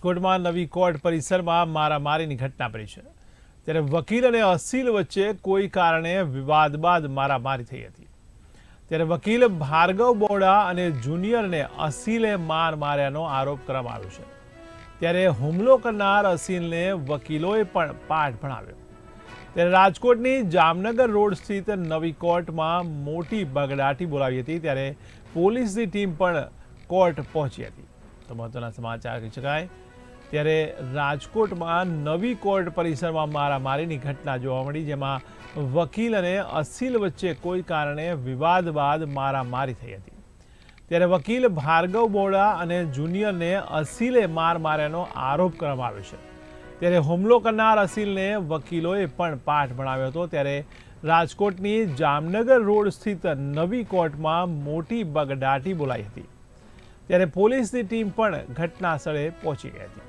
રાજકોટમાં નવી કોર્ટ પરિસરમાં મારામારીની ઘટના બની છે. ત્યારે વકીલ અને અસીલ વચ્ચે કોઈ કારણે વિવાદ બાદ મારામારી થઈ હતી. ત્યારે વકીલ ભાર્ગવ બોડા અને જુનિયરને અસીલે માર માર્યાનો આરોપ કરવામાં આવ્યો છે. ત્યારે હુમલો કરનાર અસીલને વકીલોએ પણ પાઠ ભણાવ્યો. ત્યારે રાજકોટની જામનગર રોડ સ્થિત નવી કોર્ટમાં મોટી બગડાટી બોલાવી હતી. ત્યારે પોલીસની ટીમ પણ કોર્ટ પહોંચી હતી. તો મહત્વના સમાચાર કહી શકાય ત્યારે રાજકોટમાં નવી કોર્ટ પરિસરમાં મારામારીની ઘટના જોવા મળી, જેમાં વકીલ અને અસીલ વચ્ચે કોઈ કારણે વિવાદ બાદ મારામારી થઈ હતી. ત્યારે વકીલ ભાર્ગવ બોડા અને જુનિયરને અસીલે માર માર્યાનો આરોપ કરવામાં આવ્યો છે. ત્યારે હુમલો કરનાર અસીલને વકીલોએ પણ પાઠ ભણાવ્યો હતો. ત્યારે રાજકોટની જામનગર રોડ સ્થિત નવી કોર્ટમાં મોટી બગડાટી બોલાઈ હતી. ત્યારે પોલીસની ટીમ પણ ઘટના સ્થળે પહોંચી ગઈ હતી.